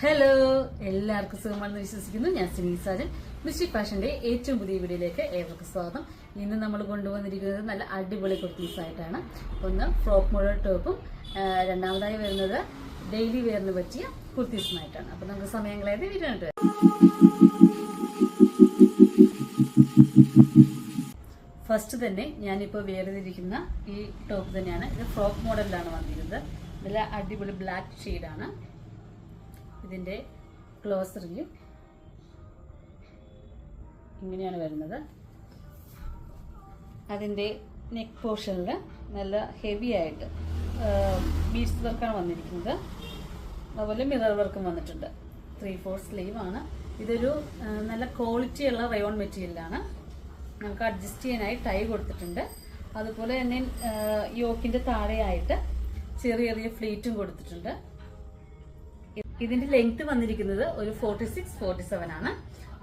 Hello എല്ലാവർക്കും സുഖമാണെന്ന് വിശ്വസിക്കുന്നു. ഞാൻ സിനി സാജൻ. മിസ്റ്റി ഫാഷന്റെ ഏറ്റവും പുതിയ വീഡിയോയിലേക്ക് ഏവർക്കും സ്വാഗതം. ഇന്ന് നമ്മൾ കൊണ്ടുവന്നിരിക്കുന്നത് നല്ല അടിപൊളി കുർത്തീസ് ആയിട്ടാണ്. ഒന്ന് ഫ്രോക്ക് മോഡൽ ടോപ്പും രണ്ടാമതായി വരുന്നത് ഡെയിലി വെയറിന് പറ്റിയ കുർത്തീസുമായിട്ടാണ്. അപ്പൊ നമുക്ക് സമയം കളയാതെ വരാം. ഫസ്റ്റ് തന്നെ ഞാനിപ്പോൾ വെയർ ഈ ടോപ്പ് തന്നെയാണ്. ഇത് ഫ്രോക്ക് മോഡലിലാണ് വന്നിരുന്നത്. നല്ല അടിപൊളി ബ്ലാക്ക് ഷെയ്ഡാണ് ഇതിന്റെ ക്ലോസ് റിവ്യൂ ഇങ്ങനെയാണ് വരുന്നത്. അതിന്റെ നെക്ക് പോർഷനിൽ നല്ല ഹെവി ആയിട്ട് ബീഡ്സ് വർക്കാണ് വന്നിരിക്കുന്നത്. അതുപോലെ മിറർ വർക്കും വന്നിട്ടുണ്ട്. ത്രീ ഫോർ സ്ലീവ് ആണ്. ഇതൊരു നല്ല ക്വാളിറ്റി ഉള്ള റയോൺ മെറ്റീരിയലാണ് നമുക്ക് അഡ്ജസ്റ്റ് ചെയ്യാനായി ടൈ കൊടുത്തിട്ടുണ്ട്. അതുപോലെ തന്നെ യോക്കിന്റെ താഴെയായിട്ട് ചെറിയ ചെറിയ ഫ്ലീറ്റും കൊടുത്തിട്ടുണ്ട്. ഇതിന്റെ ലെങ്ത് വന്നിരിക്കുന്നത് ഒരു ഫോർട്ടി സിക്സ് ഫോർട്ടി സെവൻ ആണ്.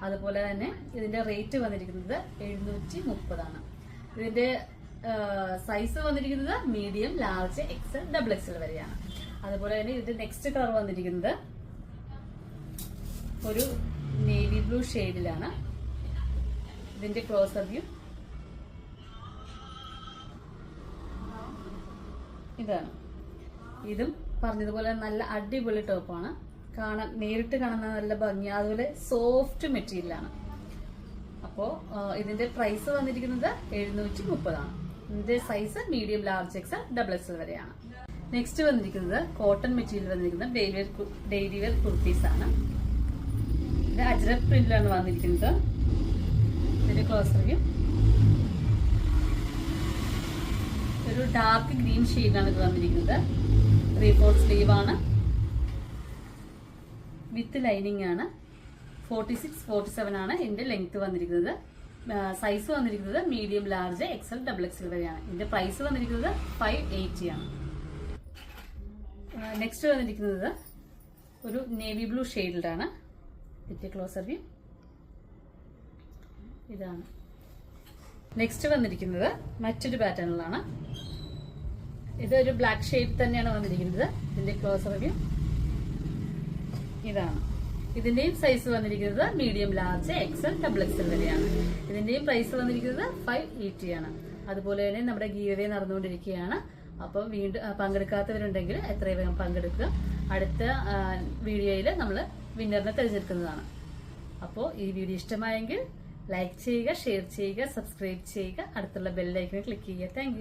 അതുപോലെ തന്നെ ഇതിന്റെ റേറ്റ് വന്നിരിക്കുന്നത് എഴുന്നൂറ്റി മുപ്പതാണ് ഇതിന്റെ സൈസ് വന്നിരിക്കുന്നത് medium large XL double XL വരെയാണ്. അതുപോലെ തന്നെ ഇതിന്റെ നെക്സ്റ്റ് കളർ വന്നിരിക്കുന്നത് ഒരു നേവി ബ്ലൂ ഷെയ്ഡിലാണ് ഇതിന്റെ ക്ലോസ് വ്യൂ ഇതാണ്. ഇതും പറഞ്ഞതുപോലെ നല്ല അടിപൊളി ടോപ്പാണ് കാണാൻ നേരിട്ട് കാണുന്ന നല്ല ഭംഗി. അതുപോലെ സോഫ്റ്റ് മെറ്റീരിയലാണ് അപ്പോൾ ഇതിന്റെ പ്രൈസ് വന്നിരിക്കുന്നത് എഴുന്നൂറ്റി മുപ്പതാണ് ഇതിന്റെ size medium large X double X വരെയാണ്. നെക്സ്റ്റ് വന്നിരിക്കുന്നത് കോട്ടൺ മെറ്റീരിയൽ വന്നിരിക്കുന്ന ഡെയിലി ഡെയിലി വെയർ കുർത്തീസ് ആണ്. ഇത് അജ്രക് പ്രിന്റിലാണ് വന്നിരിക്കുന്നത്. ഇതിന്റെ ക്ലോസ് റിവ്യൂ ഒരു ഡാർക്ക് ഗ്രീൻ ഷെയ്ഡാണ് ഇത് വന്നിരിക്കുന്നത്. ത്രീ ഫോർ സ്ലീവ് ആണ്. വിത്ത് ലൈനിങ് ആണ്. ഫോർട്ടി സിക്സ് ഫോർട്ടി സെവൻ ആണ് ഇതിന്റെ ലെങ്ത് വന്നിരിക്കുന്നത്. സൈസ് വന്നിരിക്കുന്നത് medium large XL double XL വരെയാണ്. ഇതിന്റെ പ്രൈസ് വന്നിരിക്കുന്നത് ഫൈവ് എയ്റ്റി ആണ്. നെക്സ്റ്റ് വന്നിരിക്കുന്നത് ഒരു നേവി ബ്ലൂ ഷെയ്ഡിലാണ് ഇതിന്റെ ക്ലോസ് വ്യൂ ഇതാണ്. നെക്സ്റ്റ് വന്നിരിക്കുന്നത് മറ്റൊരു പാറ്റേണിലാണ് ഇതൊരു ബ്ലാക്ക് ഷെയ്ഡ് തന്നെയാണ് വന്നിരിക്കുന്നത്. ഇതിന്റെ ക്ലോസ് റിവ്യൂ ഇതാണ്. ഇതിന്റെയും സൈസ് വന്നിരിക്കുന്നത് medium large XL double XL വരെയാണ്. ഇതിന്റെയും പ്രൈസ് വന്നിരിക്കുന്നത് ഫൈവ് എയ്റ്റി ആണ്. അതുപോലെ തന്നെ നമ്മുടെ ഗീവേ നടന്നുകൊണ്ടിരിക്കുകയാണ്. അപ്പോൾ വീണ്ടും പങ്കെടുക്കാത്തവരുണ്ടെങ്കിൽ എത്രയും വേഗം പങ്കെടുക്കുക. അടുത്ത വീഡിയോയിൽ നമ്മൾ വിന്നറിനെ തിരഞ്ഞെടുക്കുന്നതാണ്. അപ്പോൾ ഈ വീഡിയോ ഇഷ്ടമായെങ്കിൽ ലൈക്ക് ചെയ്യുക ഷെയർ ചെയ്യുക സബ്സ്ക്രൈബ് ചെയ്യുക. അടുത്തുള്ള ബെല്ലൈക്കനെ ക്ലിക്ക് ചെയ്യുക. താങ്ക്